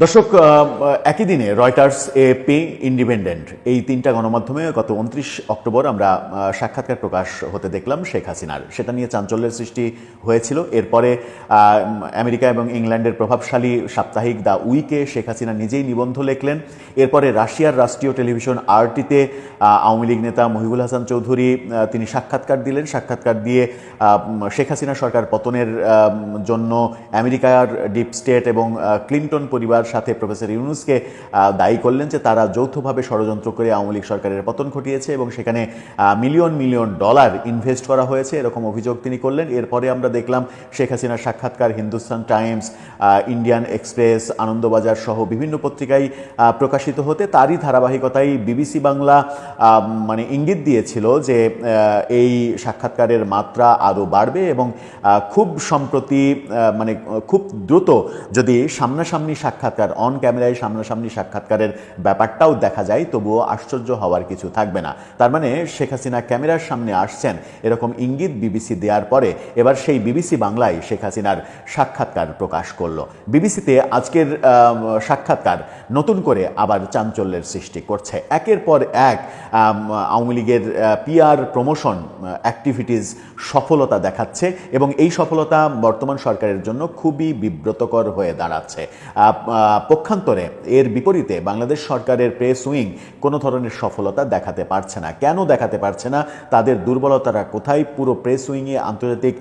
দর্শক একই দিনে রয়টার্স এপি ইন্ডিপেন্ডেন্ট এই তিনটা গণমাধ্যমে গত উনত্রিশ অক্টোবর আমরা সাক্ষাৎকার প্রকাশ হতে দেখলাম শেখ হাসিনার। সেটা নিয়ে চাঞ্চল্যের সৃষ্টি হয়েছিল। এরপরে আমেরিকা এবং ইংল্যান্ডের প্রভাবশালী সাপ্তাহিক দ্য উইকে শেখ হাসিনা নিজেই নিবন্ধ লিখলেন। এরপরে রাশিয়ার রাষ্ট্রীয় টেলিভিশন আরটিতে আওয়ামী লীগ নেতা মহিবুল হাসান চৌধুরী তিনি সাক্ষাৎকার দিলেন। সাক্ষাৎকার দিয়ে শেখ হাসিনা সরকার পতনের জন্য আমেরিকার ডিপ স্টেট এবং ক্লিন্টন পরিবার সাথে প্রফেসর ইউনুসকে দায়ী করলেন যে তারা যৌথভাবে ষড়যন্ত্র করে আওয়ামী লীগ সরকারের পতন ঘটিয়েছে এবং সেখানে মিলিয়ন মিলিয়ন ডলার ইনভেস্ট করা হয়েছে, এরকম অভিযোগ তিনি করলেন। এরপরে আমরা দেখলাম শেখ হাসিনার সাক্ষাৎকার Hindustan Times Indian Express, Anandabazar সহ বিভিন্ন পত্রিকায় প্রকাশিত হতে তারই ধারাবাহিকতায় বিবিসি বাংলা মানে ইঙ্গিত দিয়েছিল যে এই সাক্ষাৎকারের মাত্রা আরও বাড়বে এবং খুব সম্প্রতি মানে খুব দ্রুত যদি সামনাসামনি সাক্ষাৎকার অন ক্যামেরায় সামনাসামনি সাক্ষাৎকারের ব্যাপারটাও দেখা যায়, তবুও আশ্চর্য হওয়ার কিছু থাকবে না। তার মানে শেখ হাসিনা ক্যামেরার সামনে আসছেন, এরকম ইঙ্গিত বিবিসি দেওয়ার পরে এবার সেই বিবিসি বাংলায় শেখ হাসিনার সাক্ষাৎকার প্রকাশ করল। বিবিসিতে আজকের সাক্ষাৎকার নতুন করে আবার চাঞ্চল্যের সৃষ্টি করছে। একের পর এক আওয়ামী লীগের পিআর প্রমোশন অ্যাক্টিভিটিস সফলতা দেখাচ্ছে এবং এই সফলতা বর্তমান সরকারের জন্য খুবই বিব্রতকর হয়ে দাঁড়াচ্ছে। পক্ষান্তরে এর বিপরীতে বাংলাদেশ সরকারের প্রেস উইং কোনো ধরনের সফলতা দেখাতে পারছে না। কেন দেখাতে পারছে না? তাদের দুর্বলতারা কোথায়? পুরো প্রেস উইংয়ে আন্তর্জাতিক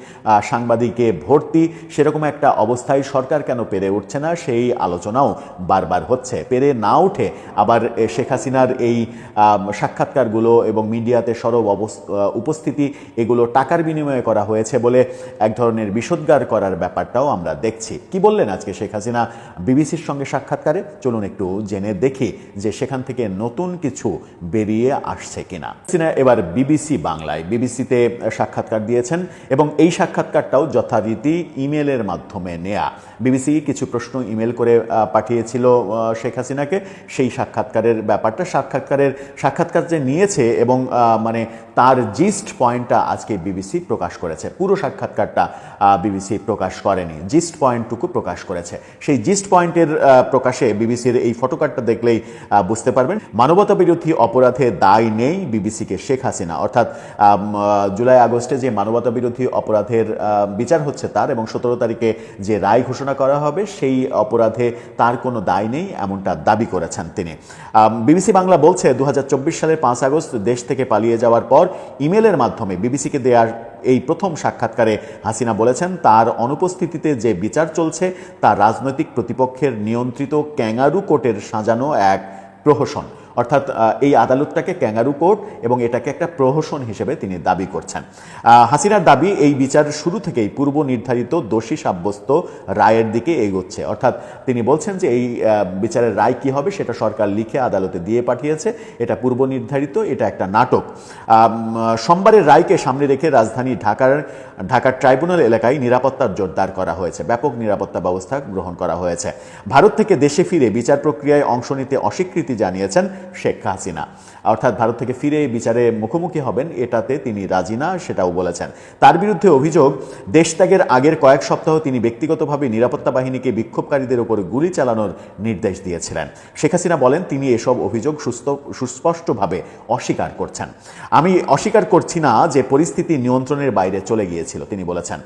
সাংবাদিকে ভর্তি। সেরকম একটা অবস্থায় সরকার কেন পেরে উঠছে না? সেই আলোচনাও বারবার হচ্ছে। পেরে না উঠে আবার শেখ হাসিনার এই সাক্ষাৎকারগুলো এবং মিডিয়াতে সরব উপস্থিতি, এগুলো টাকার বিনিময়ে করা হয়েছে বলে এক ধরনের বিষোদ্গার করার ব্যাপারটাও আমরা দেখছি। কি বললেন আজকে শেখ হাসিনা? বিবিসির সঙ্গে সাক্ষাৎকারে চলুন একটু জেনে দেখি যে সেখান থেকে নতুন কিছু বেরিয়ে আসছে কিনা। সিনা, এবার বিবিসি বাংলায়। বিবিসিতে সাক্ষাৎকার দিয়েছেন এবং এই সাক্ষাৎকারটাও যথারীতি ইমেলের মাধ্যমে নেয়া। বিবিসি কিছু প্রশ্ন ইমেল করে পাঠিয়েছিল শেখ হাসিনাকে। সেই সাক্ষাৎকারের ব্যাপারটা, সাক্ষাৎকারের সাক্ষাৎকার যে নিয়েছে এবং মানে তার জিস্ট পয়েন্টটা আজকে বিবিসি প্রকাশ করেছে। পুরো সাক্ষাৎকারটা বিবিসি প্রকাশ করেনি। জিস্ট পয়েন্টটুকু প্রকাশ করেছে। সেই জিস্ট পয়েন্টের প্রকাশে বিবিসির এই ফটোকার্ডটা দেখলেই বুঝতে পারবেন। মানবতা বিরোধী অপরাধে দায় নেই বিবিসিকে শেখ হাসিনা। অর্থাৎ জুলাই আগস্টে যে মানবতা বিরোধী অপরাধের বিচার হচ্ছে তার এবং সতেরো তারিখে যে রায় ঘোষণা করা হবে, সেই অপরাধে তার কোনো দায় নেই এমনটা দাবি করেছেন তিনি। বিবিসি বাংলা বলছে দু হাজার চব্বিশ সালের পাঁচ আগস্ট দেশ থেকে পালিয়ে যাওয়ার পর ইমেলের মাধ্যমে বিবিসিকে দেওয়ার এই প্রথম সাক্ষাৎকারে হাসিনা বলেছেন, তার অনুপস্থিতিতে যে বিচার চলছে, তা রাজনৈতিক প্রতিপক্ষের নিয়ন্ত্রিত ক্যাঙ্গারু কোটের সাজানো এক প্রহসন। অর্থাৎ এই আদালতটাকে ক্যাঙ্গারু কোর্ট এবং এটাকে একটা প্রহসন হিসেবে তিনি দাবি করছেন। হাসিনার দাবি, এই বিচার শুরু থেকেই পূর্ব নির্ধারিত দোষী সাব্যস্ত রায়ের দিকে এগোচ্ছে। অর্থাৎ, তিনি বলছেন যে এই বিচারের রায় কি হবে সেটা সরকার লিখে আদালতে দিয়ে পাঠিয়েছে, এটা পূর্ব নির্ধারিত, এটা একটা নাটক। সোমবারের রায়কে সামনে রেখে রাজধানী ঢাকার ঢাকার ট্রাইব্যুনাল এলাকায় নিরাপত্তার জোরদার করা হয়েছে। ব্যাপক নিরাপত্তা ব্যবস্থা গ্রহণ করা হয়েছে। ভারত থেকে দেশে ফিরে বিচার প্রক্রিয়ায় অংশ নিতে অস্বীকৃতি জানিয়েছেন শেখ হাসিনা। অর্থাৎ ভারত থেকে ফিরে বিচারে মুখোমুখি হবেন, এটাতে তিনি রাজি না, সেটাও বলেছেন। তার বিরুদ্ধে অভিযোগ দেশত্যাগের আগের কয়েক সপ্তাহ তিনি ব্যক্তিগতভাবে নিরাপত্তা বাহিনীকে বিক্ষোভকারীদের উপর গুলি চালানোর নির্দেশ দিয়েছিলেন। শেখ হাসিনা বলেন, তিনি এসব অভিযোগ সুস্থ, সুস্পষ্টভাবে অস্বীকার করছেন। আমি অস্বীকার করছি না যে পরিস্থিতি নিয়ন্ত্রণের বাইরে চলে গিয়েছিল, তিনি বলেছেন।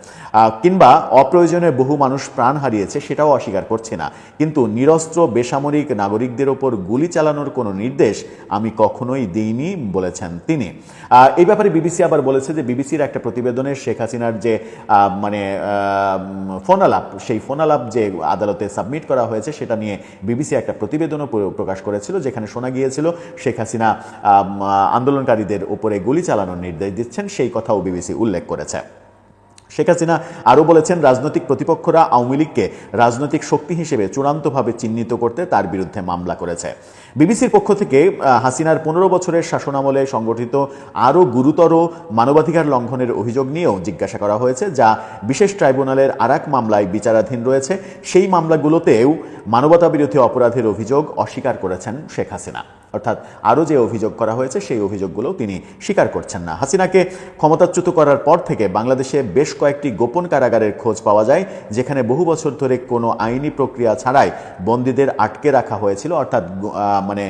কিংবা অপ্রয়োজনে বহু মানুষ প্রাণ হারিয়েছে, সেটাও অস্বীকার করছি না। কিন্তু নিরস্ত্র, বেসামরিক নাগরিকদের ওপর গুলি চালানোর কোনো নির্দেশ আমি কখনোই দিইনি, বলেছেন তিনি। এই ব্যাপারে বিবিসি আবার বলেছে যে বিবিসির একটা প্রতিবেদনে শেখ হাসিনার যে মানে ফোনালাপ, সেই ফোনালাপ যে আদালতে সাবমিট করা হয়েছে, সেটা নিয়ে বিবিসি একটা প্রতিবেদনও প্র- প্রকাশ করেছিল, যেখানে শোনা গিয়েছিল শেখ হাসিনা আন্দোলনকারীদের উপরে গুলি চালানোর নির্দেশ দিচ্ছেন, সেই কথাও বিবিসি উল্লেখ করেছে। শেখ হাসিনা আরও বলেছেন, রাজনৈতিক প্রতিপক্ষরা আওয়ামী লীগকে রাজনৈতিক শক্তি হিসেবে চূড়ান্তভাবে চিহ্নিত করতে তার বিরুদ্ধে মামলা করেছে। বিবিসির পক্ষ থেকে হাসিনার পনেরো বছরের শাসনামলে সংগঠিত আরও গুরুতর মানবাধিকার লঙ্ঘনের অভিযোগ নিয়েও জিজ্ঞাসা করা হয়েছে, যা বিশেষ ট্রাইব্যুনালের আরাক মামলায় বিচারাধীন রয়েছে। সেই মামলাগুলোতেও মানবতাবিরোধী অপরাধের অভিযোগ অস্বীকার করেছেন শেখ হাসিনা। অর্থাৎ আরও যে অভিযোগ করা হয়েছে, সেই অভিযোগগুলো তিনি স্বীকার করছেন না। হাসিনাকে ক্ষমতাচ্যুত করার পর থেকে বাংলাদেশে বেশ কয়েকটি গোপন কারাগারের খোঁজ পাওয়া যায়, যেখানে বহু বছর ধরে কোনো আইনি প্রক্রিয়া ছাড়াই বন্দীদের আটকে রাখা হয়েছিল। অর্থাৎ মানে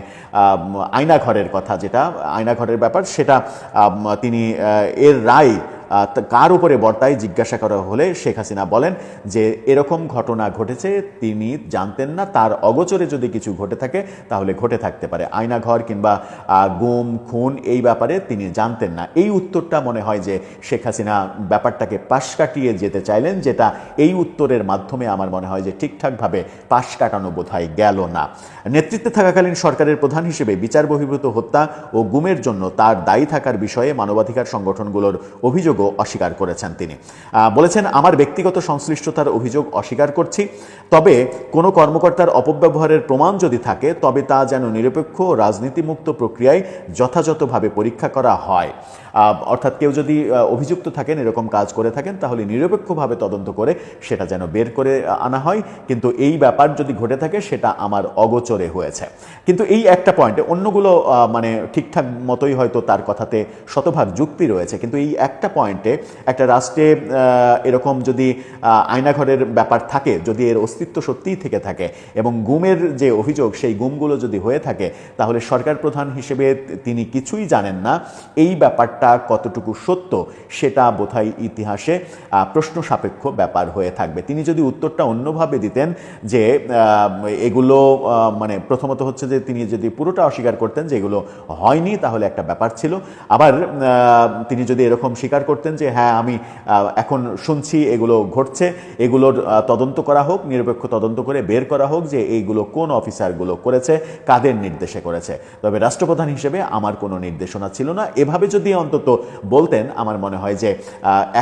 আয়নাঘরের কথা যেটা, আয়নাঘরের ব্যাপার, সেটা তিনি এর রায় কার উপরে বর্তায় জিজ্ঞাসা করা হলে শেখ হাসিনা বলেন যে এরকম ঘটনা ঘটেছে, তিনি জানতেন না, তার অগোচরে যদি কিছু ঘটে থাকে, তাহলে ঘটে থাকতে পারে। আয়নাঘর কিংবা গুম, খুন এই ব্যাপারে তিনি জানতেন না। এই উত্তরটা মনে হয় যে শেখ হাসিনা ব্যাপারটাকে পাশ কাটিয়ে যেতে চাইলেন, যেটা এই উত্তরের মাধ্যমে আমার মনে হয় যে ঠিকঠাকভাবে পাশ কাটানো বোধহয় গেল না। নেতৃত্বে থাকাকালীন সরকারের প্রধান হিসেবে বিচার বহির্ভূত হত্যা ও গুমের জন্য তার দায়ী থাকার বিষয়ে মানবাধিকার সংগঠনগুলোর অভিযোগও অস্বীকার করেছেন তিনি। বলেছেন, আমার ব্যক্তিগত সংশ্লিষ্টতার অভিযোগ অস্বীকার করছি। তবে কোনো কর্মকর্তার অপব্যবহারের প্রমাণ যদি থাকে, তবে তা যেন নিরপেক্ষ রাজনীতিমুক্ত প্রক্রিয়ায় যথাযথভাবে পরীক্ষা করা হয়। অর্থাৎ কেউ যদি অভিযুক্ত থাকেন, এরকম কাজ করে থাকেন, তাহলে নিরপেক্ষভাবে তদন্ত করে সেটা যেন বের করে আনা হয়। কিন্তু এই ব্যাপার যদি ঘটে থাকে, সেটা আমার অগোচরে হয়েছে। কিন্তু এই একটা পয়েন্টে অন্যগুলো মানে ঠিকঠাক মতোই হয়তো তার কথাতে শতভাগ যুক্তি রয়েছে। কিন্তু এই একটা পয়েন্টে একটা রাষ্ট্রে এরকম যদি আয়নাঘরের ব্যাপার থাকে, যদি এর অস্তিত্ব সত্যিই থেকে থাকে এবং গুমের যে অভিযোগ, সেই গুমগুলো যদি হয়ে থাকে, তাহলে সরকার প্রধান হিসেবে তিনি কিছুই জানেন না। এই ব্যাপারটা কতটুকু সত্য, সেটা বোধহয় ইতিহাসে প্রশ্ন সাপেক্ষ ব্যাপার হয়ে থাকবে। তিনি যদি উত্তরটা অন্যভাবে দিতেন যে এগুলো মানে প্রথমত হচ্ছে যে, তিনি যদি পুরোটা অস্বীকার করতেন যে এগুলো হয়নি, তাহলে একটা ব্যাপার ছিল। আবার তিনি যদি এরকম স্বীকার যে হ্যাঁ আমি এখন শুনছি এগুলো ঘটছে, এগুলোর তদন্ত করা হোক, নিরপেক্ষ তদন্ত করে বের করা হোক যে এইগুলো কোন অফিসারগুলো করেছে, কাদের নির্দেশে করেছে। তবে রাষ্ট্রপ্রধান হিসেবে আমার কোনো নির্দেশনা ছিল না। এভাবে যদি অন্তত বলতেন, আমার মনে হয় যে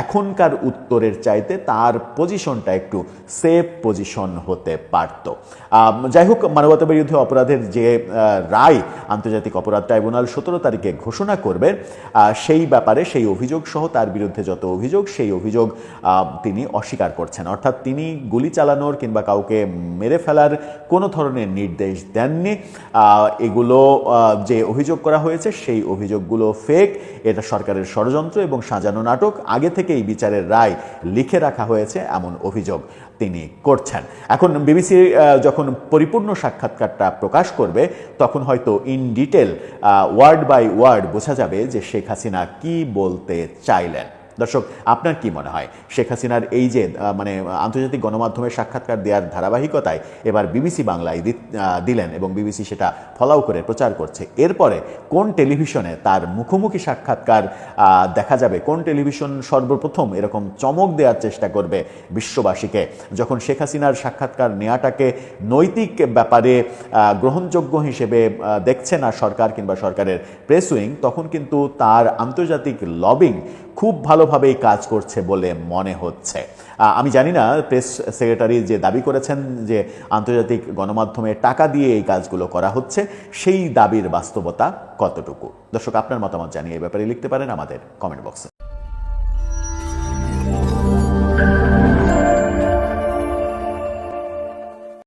এখনকার উত্তরের চাইতে তার পজিশনটা একটু সেফ পজিশন হতে পারত। যাই হোক মানবতা বিরুদ্ধে অপরাধের যে রায় আন্তর্জাতিক অপরাধ ট্রাইব্যুনাল সতেরো তারিখে ঘোষণা করবে সেই ব্যাপারে সেই অভিযোগ সহ তার বিরুদ্ধে যত অভিযোগ, সেই অভিযোগ তিনি অস্বীকার করছেন। অর্থাৎ তিনি গুলি চালানোর কিংবা কাউকে মেরে ফেলার কোনো ধরনের নির্দেশ দেননি। এগুলো যে অভিযোগ করা হয়েছে, সেই অভিযোগগুলো ফেক এটা সরকারের ষড়যন্ত্র এবং সাজানো নাটক। আগে থেকেই বিচারের রায় লিখে রাখা হয়েছে, এমন অভিযোগ তিনি করছেন। এখন বিবিসি যখন পরিপূর্ণ সাক্ষাৎকারটা প্রকাশ করবে, তখন হয়তো in detail word by word বোঝা যাবে যে শেখ হাসিনা কি বলতে চাইলেন দর্শক, আপনার কি মনে হয়? শেখ হাসিনার এই যে মানে আন্তর্জাতিক গণমাধ্যমের সাক্ষাৎকার দেওয়ার ধারাবাহিকতায় এবার বিবিসি বাংলায় দিলেন এবং বিবিসি সেটা ফলাও করে প্রচার করছে। এরপরে কোন টেলিভিশনে তার মুখোমুখি সাক্ষাৎকার দেখা যাবে? কোন টেলিভিশন সর্বপ্রথম এরকম চমক দেওয়ার চেষ্টা করবে বিশ্ববাসীকে? যখন শেখ হাসিনার সাক্ষাৎকার নেওয়াটাকে নৈতিক ব্যাপারে গ্রহণযোগ্য হিসেবে দেখছে না সরকার কিংবা সরকারের প্রেস উইং, তখন কিন্তু তার আন্তর্জাতিক লবিং খুব ভালোভাবেই কাজ করছে বলে মনে হচ্ছে। আমি জানি না, প্রেস সেক্রেটারি যে দাবি করেছেন যে আন্তর্জাতিক গণমাধ্যমে টাকা দিয়ে এই কাজগুলো করা হচ্ছে, সেই দাবির বাস্তবতা কতটুকু? দর্শক, আপনার মতামত জানিয়ে এই ব্যাপারে লিখতে পারেন আমাদের কমেন্ট বক্সে